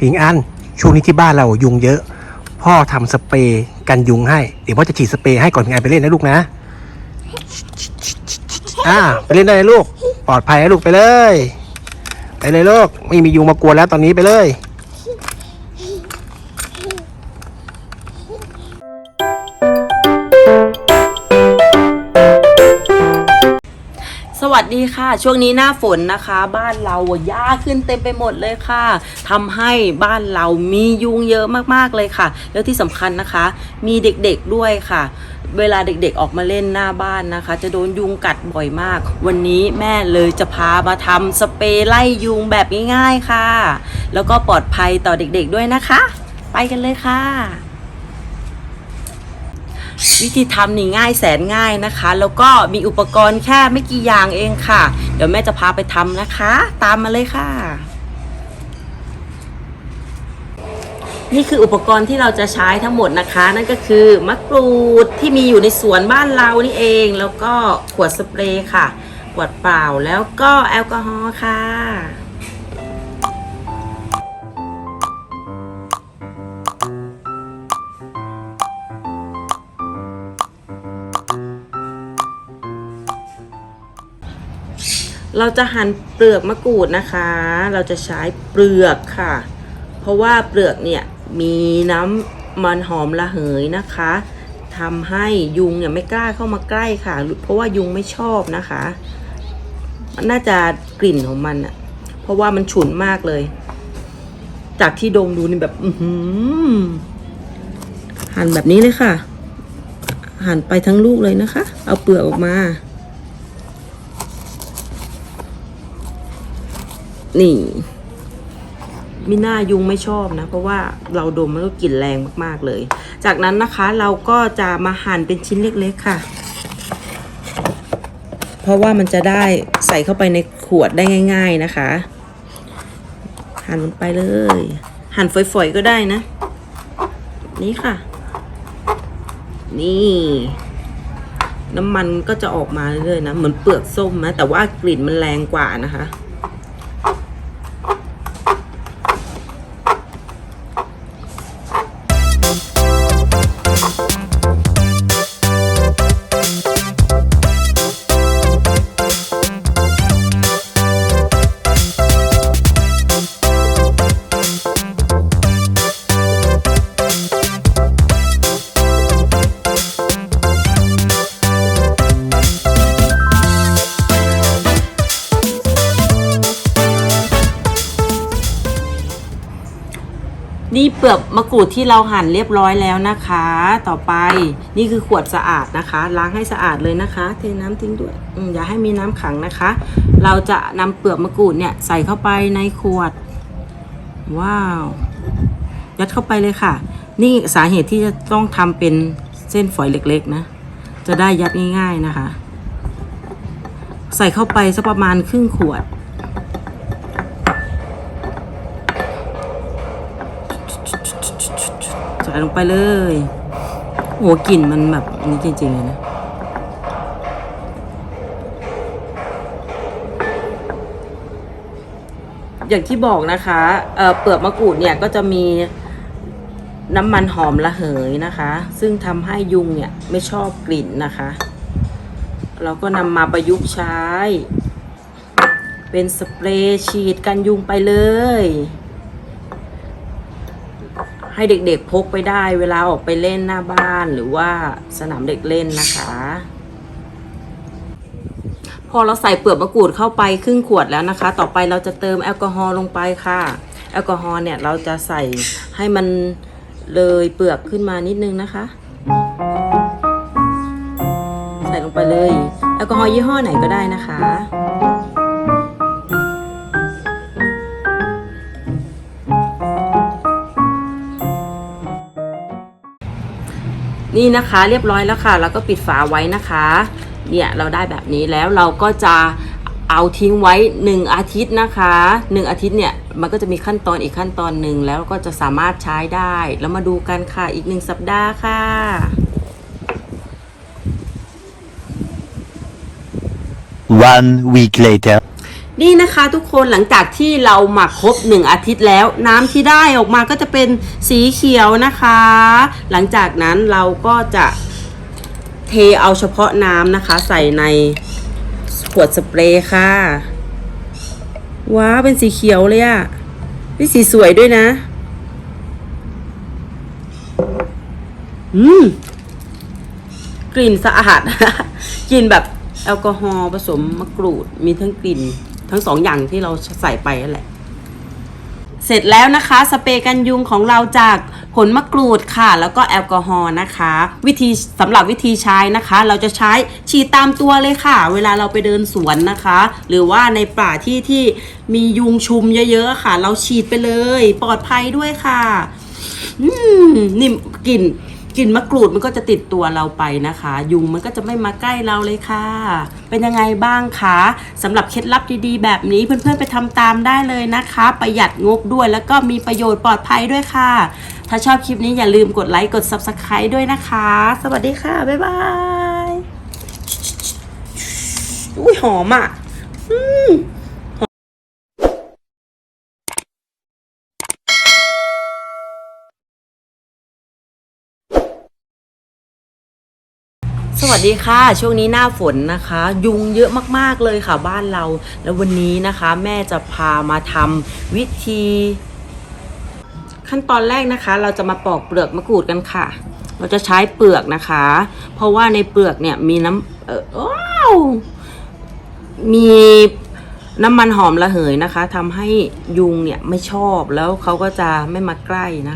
ผิงอันช่วงนี้ที่บ้านเรายุงเยอะ พ่อทำสเปรย์กันยุงให้ เดี๋ยวพ่อจะฉีดสเปรย์ให้ก่อนผิงอันไปเล่นนะลูกนะ อ่าไปเล่นได้เลยลูก ปลอดภัยนะลูกไปเลย ไปเลยลูกไม่มียุงมากวนแล้วตอนนี้ไปเลย วัสดีค่ะ ช่วงนี้หน้าฝนนะคะ บ้านเราหญ้าขึ้นเต็มไปหมดเลยค่ะทำให้บ้านเรามียุงเยอะมากๆเลยค่ะ แล้วที่สำคัญนะคะ มีเด็กๆด้วยค่ะ เวลาเด็กๆออกมาเล่นหน้าบ้านนะคะ จะโดนยุงกัดบ่อยมาก วันนี้แม่เลยจะพามาทำสเปรย์ไล่ยุงแบบง่ายๆค่ะ แล้วก็ปลอดภัยต่อเด็กๆด้วยนะคะ ไปกันเลยค่ะ วิธีทำนี่ง่ายแสนง่ายนะคะ แล้วก็มีอุปกรณ์แค่ไม่กี่อย่างเองค่ะ เดี๋ยวแม่จะพาไปทำนะคะ ตามมาเลยค่ะ นี่คืออุปกรณ์ที่เราจะใช้ทั้งหมดนะคะ นั่นก็คือมะกรูดที่มีอยู่ในสวนบ้านเรานี่เอง แล้วก็ขวดสเปรย์ค่ะขวดเปล่าแล้วก็แอลกอฮอล์ค่ะ เราจะหั่นเปลือกมะกรูดนะคะ เราจะใช้เปลือกค่ะ เพราะว่าเปลือกเนี่ยมีน้ำมันหอมระเหยนะคะทำให้ยุงเนี่ยไม่กล้าเข้ามาใกล้ค่ะ เพราะว่ายุงไม่ชอบนะคะมันน่าจะกลิ่นของมันอะเพราะว่ามันฉุนมากเลย จากที่ดมดูนี่แบบ อืหั่นแบบนี้เลยค่ะ หั่นไปทั้งลูกเลยนะคะ เอาเปลือกออกมา นี่มิน่ายุงไม่ชอบนะ เพราะว่าเราดมมันก็กลิ่นแรงมากๆเลย จากนั้นนะคะเราก็จะมาหั่นเป็นชิ้นเล็กๆค่ะ เพราะว่ามันจะได้ใส่เข้าไปในขวดได้ง่าย ๆนะคะ หั่นลงไปเลย หั่นฝอยๆก็ได้นะ นี่ค่ะ นี่น้ำมันก็จะออกมาเรื่อยๆนะ เหมือนเปลือกส้มนะ แต่ว่ากลิ่นมันแรงกว่านะคะ นี่เปลือกมะกรูดที่เราหั่นเรียบร้อยแล้วนะคะ ต่อไปนี่คือขวดสะอาดนะคะ ล้างให้สะอาดเลยนะคะ เทน้ำทิ้งด้วยออย่าให้มีน้ำขังนะคะ เราจะนำเปลือกมะกรูดเนี่ยใส่เข้าไปในขวด ว้าว ยัดเข้าไปเลยค่ะ นี่สาเหตุที่จะต้องทำเป็นเส้นฝอยเล็กๆนะ จะได้ยัดง่าย ๆนะคะ ใส่เข้าไปสักประมาณครึ่งขวด ลงไปเลยโหกลิ่นมันแบบนี้จริงๆเลยนะ อย่างที่บอกนะคะเเปลือกมะกรูดเนี่ยก็จะมีน้ำมันหอมระเหยนะคะ ซึ่งทำให้ยุงเนี่ยไม่ชอบกลิ่นนะคะ เราก็นำมาประยุกต์ใช้ เป็นสเปรย์ฉีดกันยุงไปเลย ให้เด็กๆพกไปได้ เวลาออกไปเล่นหน้าบ้านหรือว่าสนามเด็กเล่นนะคะ พอเราใส่เปลือกมะกรูดเข้าไปครึ่งขวดแล้วนะคะ ต่อไปเราจะเติมแอลกอฮอล์ลงไปค่ะ แอลกอฮอล์เนี่ยเราจะใส่ให้มันเลยเปลือกขึ้นมานิดนึงนะคะ ใส่ลงไปเลย แอลกอฮอล์ยี่ห้อไหนก็ได้นะคะ นี่นะคะเรียบร้อยแล้วค่ะ แล้วก็ปิดฝาไว้นะคะ เนี่ยเราได้แบบนี้แล้วเราก็จะเอาทิ้งไว้ 1 อาทิตย์นะคะ 1 อาทิตย์เนี่ยมันก็จะมีขั้นตอนอีกขั้นตอนหนึ่งแล้วก็จะสามารถใช้ได้ แล้วมาดูกันค่ะอีก 1 สัปดาห์ค่ะ One week later. นี่นะคะทุกคนหลังจากที่เราหมักครบหนึ่งอาทิตย์แล้ว น้ำที่ได้ออกมาก็จะเป็นสีเขียวนะคะ หลังจากนั้นเราก็จะเทเอาเฉพาะน้ำนะคะ ใส่ในขวดสเปรย์ค่ะ ว้าวเป็นสีเขียวเลยอะนี่สีสวยด้วยนะ อืม กลิ่นสะอาด กลิ่นแบบแอลกอฮอล์ผสมมะกรูด มีทั้งกลิ่น ทั้งสองอย่างที่เราใส่ไปนั่นแหละ เสร็จแล้วนะคะ สเปรย์กันยุงของเราจากผลมะกรูดค่ะ แล้วก็แอลกอฮอล์นะคะ วิธีสำหรับวิธีใช้นะคะ เราจะใช้ฉีดตามตัวเลยค่ะ เวลาเราไปเดินสวนนะคะ หรือว่าในป่าที่ที่มียุงชุมเยอะๆค่ะ เราฉีดไปเลย ปลอดภัยด้วยค่ะ อืมนี่มกลิ่น กลิ่นมะกรูดมันก็จะติดตัวเราไปนะคะ ยุงมันก็จะไม่มาใกล้เราเลยค่ะ เป็นยังไงบ้างคะสำหรับเคล็ดลับดีๆ แบบนี้เพื่อนๆไปทำตามได้เลยนะคะ ประหยัดงบด้วยแล้วก็มีประโยชน์ปลอดภัยด้วยค่ะ ถ้าชอบคลิปนี้อย่าลืมกดไลค์กด Subscribe ด้วยนะคะ สวัสดีค่ะ บ๊ายบายอุ้ยหอมอะ อืม วัสดีค่ะ ช่วงนี้หน้าฝนนะคะ ยุงเยอะมากๆเลยค่ะบ้านเรา แล้ววันนี้นะคะ แม่จะพามาทำวิธี ขั้นตอนแรกนะคะ เราจะมาปอกเปลือกมะกรูดกันค่ะ เราจะใช้เปลือกนะคะ เพราะว่าในเปลือกเนี่ยมีน้ำเออว้าวมีน้ำมันหอมระเหยนะคะทำให้ยุงเนี่ยไม่ชอบแล้วเขาก็จะไม่มาใกล้นะคะ